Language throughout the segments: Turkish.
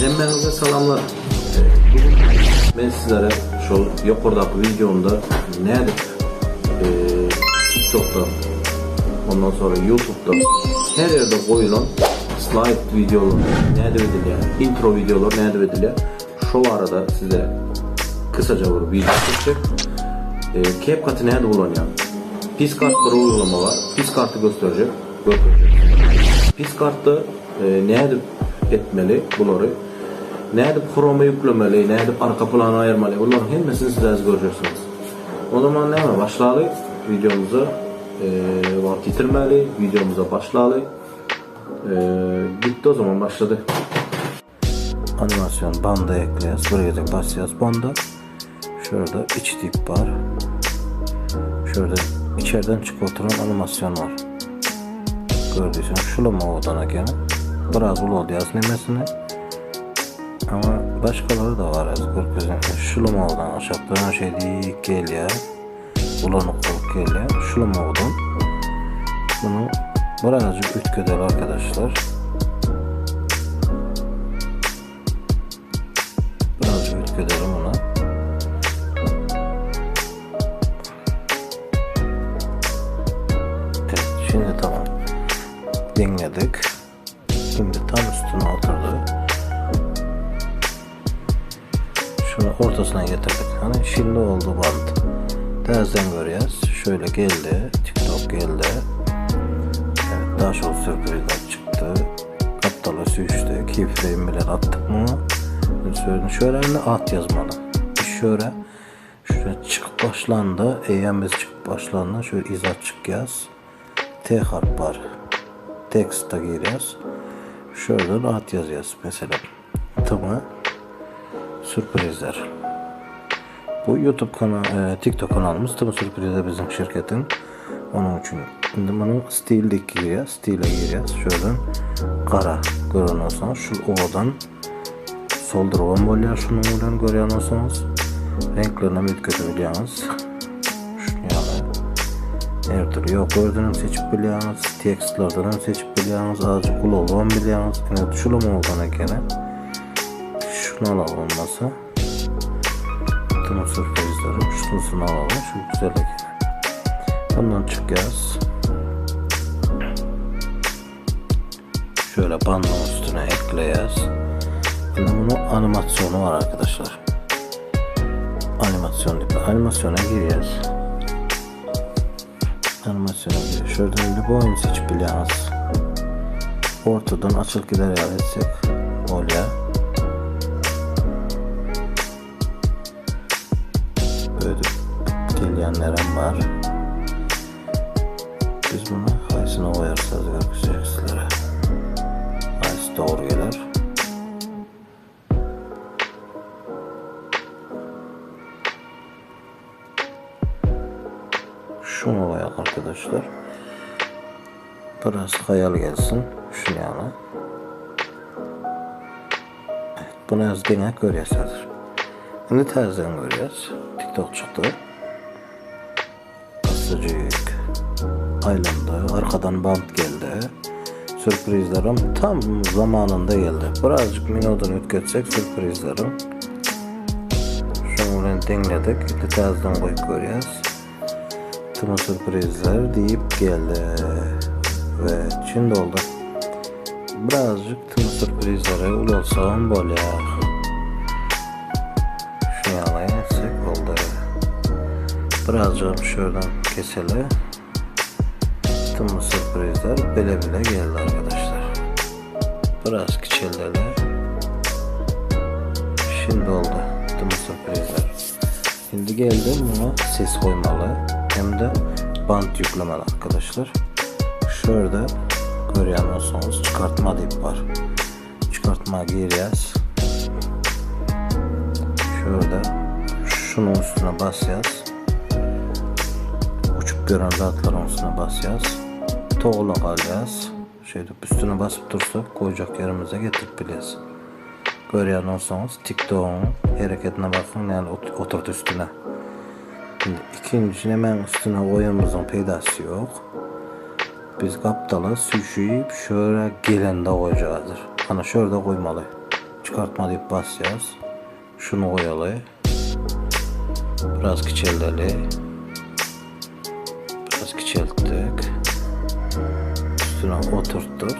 Cemberinize salamlar. Ben sizlere şu yukarıdaki videomda nedir? Ee, TikTok'ta, ondan sonra YouTube'da her yerde koyulan slide videolar nedir ediliyor? Intro videolar nedir ediliyor? Şu arada size kısaca bir video çekecek. Ee, CapCut'ı nerede kullanıyor? Piscart bir uygulama var. Piscart'ı gösterecek. gösterecek. Piscart'ta e, ne edip etmeli bunları? Ne edip Chrome'a yüklemeli, ne edip arka planı ayırmalı? Bunların hepsini siz göreceksiniz. O zaman ne mi? Başlayalım videomuza. E, vakit yitirmeli, videomuza başlayalım. E, bitti o zaman başladı. Animasyon banda ekleyiz. Buraya da basacağız banda. Şurada iç dip var. Şurada içeriden çıkartılan animasyon var. Gördüysen şulama odana gene. Biraz ulu oldu yaz nemesini. Ama başkaları da var az görküzün. Şulama odan aşağıdan şey değil geliyor. Ulanık olup geliyor. Şulama odan. Bunu birazcık ütködel arkadaşlar. Birazcık ütködelim ona. Evet, şimdi tamam. Dinledik. Ortasına getirdik. Hani şimdi oldu band. Terzden görüyoruz. Şöyle geldi. TikTok geldi. Evet, daha çok sürprizler çıktı. Kaptalı süçtü. Keyifleyimler attık mı? Şöyle, şöyle at yazmalı. Şöyle Şuraya çık başlandı. EMS çık başlandı. Şöyle izah çık yaz. T harf var. Text da giriyoruz. Şuradan at yazıyoruz mesela. Tamam. Sürprizler. Bu YouTube kanal, e, TikTok kanalımız Tım Sürprizler bizim şirketin. Onun için şimdi bunu stilde giriyor. Stile giriyoruz. Şuradan kara görüyorsanız şu ovadan soldurgan şunu bilen görýän bolsaňyz renklerine mütketebilirsiniz. Şunu yani her türlü yok gördüğünü seçip biliyorsunuz. Tekstlerden seçip biliyorsunuz. Azıcık kul olan biliyorsunuz. Yine tuşulama olduğuna gene. Şunu alalım olmasa. Tüm sürprizlerim. Şunu alalım. Şu güzel gene. Bundan çıkacağız. Şöyle bandın üstüne ekleyeceğiz. Şimdi bunun animasyonu var arkadaşlar. Animasyon gibi. Animasyona giriyoruz. Animasyona giriyoruz. Şuradan bir bu oyunu seçip biliyoruz. Ortadan açıl gider etsek. Oluyor. Dileyenlerim var. Biz bunu haysına koyarsanız görüşeceğiz sizlere. Hays doğru gelir. Şunu koyalım arkadaşlar. Biraz hayal gelsin. Şu yana. Bunu az gene görüyorsunuz. Şimdi tersten görüyoruz. TikTok çıktı. Kısacık. Aylandı. Arkadan band geldi. Sürprizlerim tam zamanında geldi. Birazcık minutunu ötketsek sürprizlerim. Şunu dinledik. İşte tersten koyup görüyoruz. Tüm sürprizler deyip geldi. Ve şimdi oldu. Birazcık tüm sürprizlere ulaşsam böyle. Şu yana etsek oldu. Birazcık şuradan keseli. Tüm sürprizler bile bile geldi arkadaşlar. Biraz küçüldüler. Şimdi oldu tüm sürprizler. Şimdi geldim buna ses koymalı hem de bant yüklemeli arkadaşlar. Şurada görüyorsunuz çıkartma dip var. Çıkartma giriyoruz. Şurada şunun üstüne basacağız. Zatların üstüne basacağız. Toğla kalacağız. Şöyle üstüne basıp dursak koyacak yerimize getirip biliriz. Görüyor olsanız TikTok'un hareketine bakın yani ot- oturdu üstüne. Şimdi ikinci hemen üstüne koyumuzun peydası yok. Biz kaptala süşüyüp şöyle gelende koyacağızdır. Hani şöyle koymalı. çıkartma deyip basacağız. Şunu koyalı. Biraz küçüldeli. Biraz küçülttük. Üstüne oturttuk.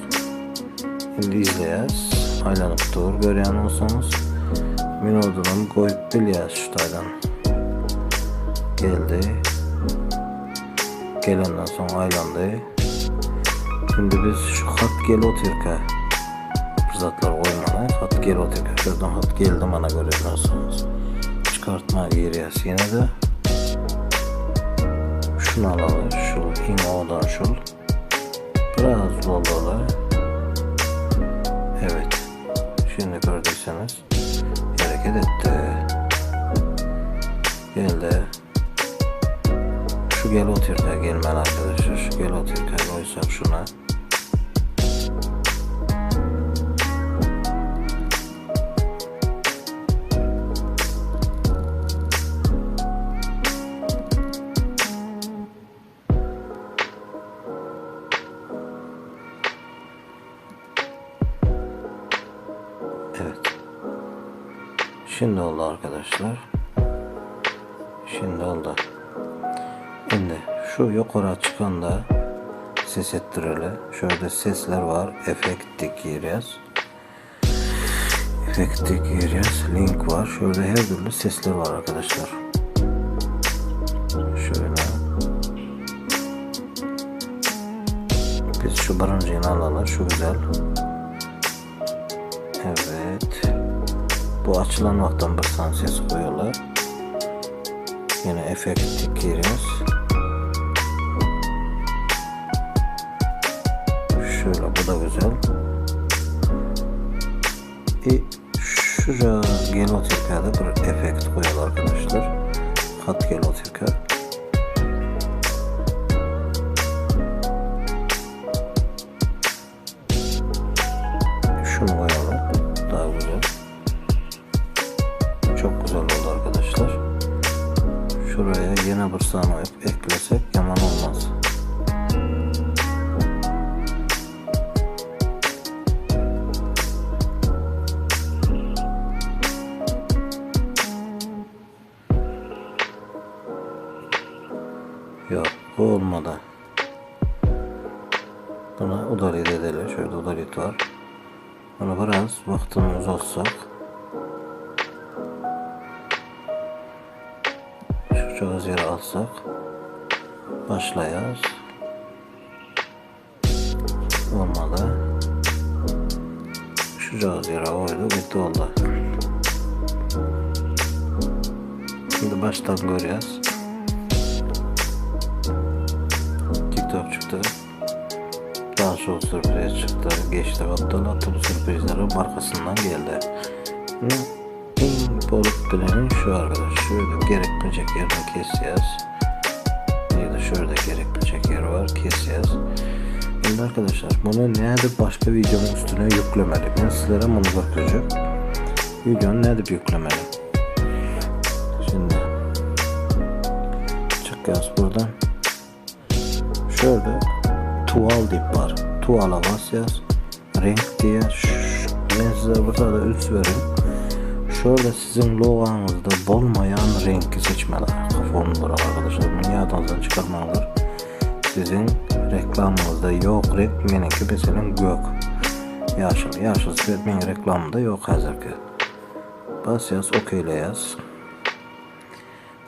Şimdi izleyeceğiz. Aylanıp dur görüyen olsanız. Min odunum koyup biliyaz şu taydan. Geldi. Gelenden sonra aylandı. Şimdi biz şu hat gel oturka. Fırsatlar koymadan hat gel oturka. Şuradan hat geldi bana görüyorsunuz. Çıkartma giriyoruz yine de. Şunu alalım. Şu in odan şul. Biraz dolalı. Evet. Şimdi gördüyseniz hareket etti. Geldi. Şu gel oturka gelmeli arkadaşlar. Şu gel oturka koysak şuna. Şimdi oldu arkadaşlar. Şimdi oldu. Şimdi şu yukarı çıkanda ses ettireli. Şöyle sesler var. Efektik giriyoruz. Efektik giriyoruz. Link var. Şöyle her türlü sesler var arkadaşlar. Şöyle. Biz şu barıncayı alalım. Şu güzel. Bu açılan vaktan bir ses koyuyorlar. Yine efekt giriyoruz. Şöyle bu da güzel. E, şuraya gelotirkada bir efekt koyuyorlar arkadaşlar. Gelotirka. Şunu bu olmadı. Buna udalit edelim. Şöyle udalit var. Bunu biraz vaktini uzatsak. Şu cihaz yere alsak. Başlayaz. Olmadı. Şu cihaz yere koydu. Bitti oldu. Şimdi baştan göreceğiz. Çıktı. Geçti hatta hatta bu sürprizlerin arkasından geldi. Hı? En bolup bilenin şu arkadaş. Şurada gerekmeyecek yerini keseceğiz. Ya da şurada gerekmeyecek yer var keseceğiz. Şimdi arkadaşlar bunu nerede başka videonun üstüne yüklemeli. Ben sizlere bunu bakacağım. Videonu nerede yüklemeli. Şimdi çıkıyoruz buradan. Şöyle tuval dip var. Tuvala basacağız. Renk diye. Ben size burada da üst vereyim. Şöyle sizin logonuzda olmayan rengi seçmeler. Bırak arkadaşlar. Bunu yadınızdan çıkarmalıdır. Sizin reklamınızda yok renk. Benimki mesela gök. Yaşıl. Yaşıl benim reklamımda yok hazırki. Basacağız. Okeyleyeceğiz.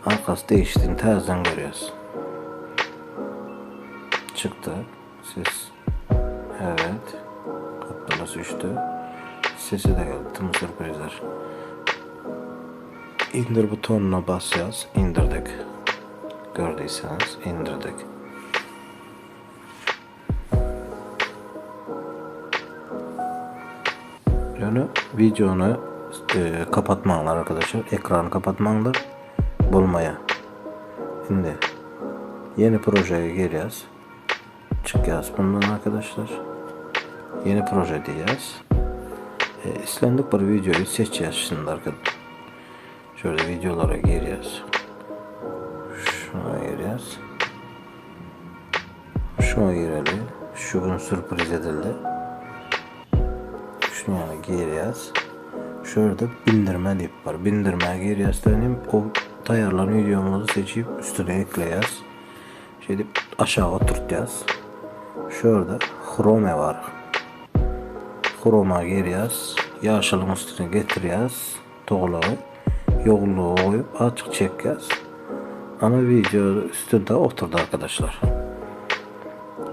Arkası değiştiğini terzden görüyoruz. Çıktı. Ses. Evet. Düştü. Sesi de geldi. Tüm sürprizler. İndir butonuna basacağız. İndirdik. Gördüyseniz indirdik. Yani videonu e, kapatmalar arkadaşlar. Ekranı kapatmalar. Bulmaya. Şimdi yeni projeye giriyoruz. Çıkıyoruz bundan arkadaşlar. Yeni proje diyeceğiz. E, istendik bir videoyu seçeceğiz şimdi arkadaşlar. Şöyle videolara giriyoruz. Şuna giriyoruz. Şuna girelim. Şu gün sürpriz edildi. Yana giriyoruz. Şurada bindirme deyip var. Bindirmeye giriyorsun. O tayarlan videomuzu seçip üstüne ekleyeceğiz. Şey deyip aşağı oturtacağız. Şurada Chrome var. Chrome'a giriyoruz. Yaşılın üstüne getiriyoruz. Toğlağı. Yoğunluğu koyup açık çekeceğiz. Ana video üstünde oturdu arkadaşlar.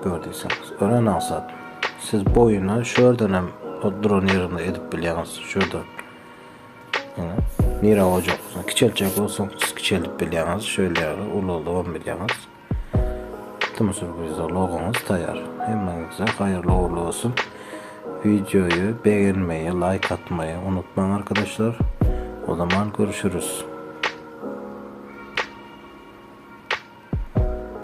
Gördüyseniz. Öğren alsat. Siz boyuna şuradan hem o drone yerinde edip biliyorsunuz. Şuradan. Yani, Nira olacak olsun. Küçelcek olsun. Siz küçelip biliyorsunuz. Şöyle yani. Ulu ulu biliyorsunuz. Tüm sürprizde logomuz tayar. Hemen güzel hayırlı uğurlu olsun. Videoyu beğenmeyi, like atmayı unutmayın arkadaşlar. O zaman görüşürüz.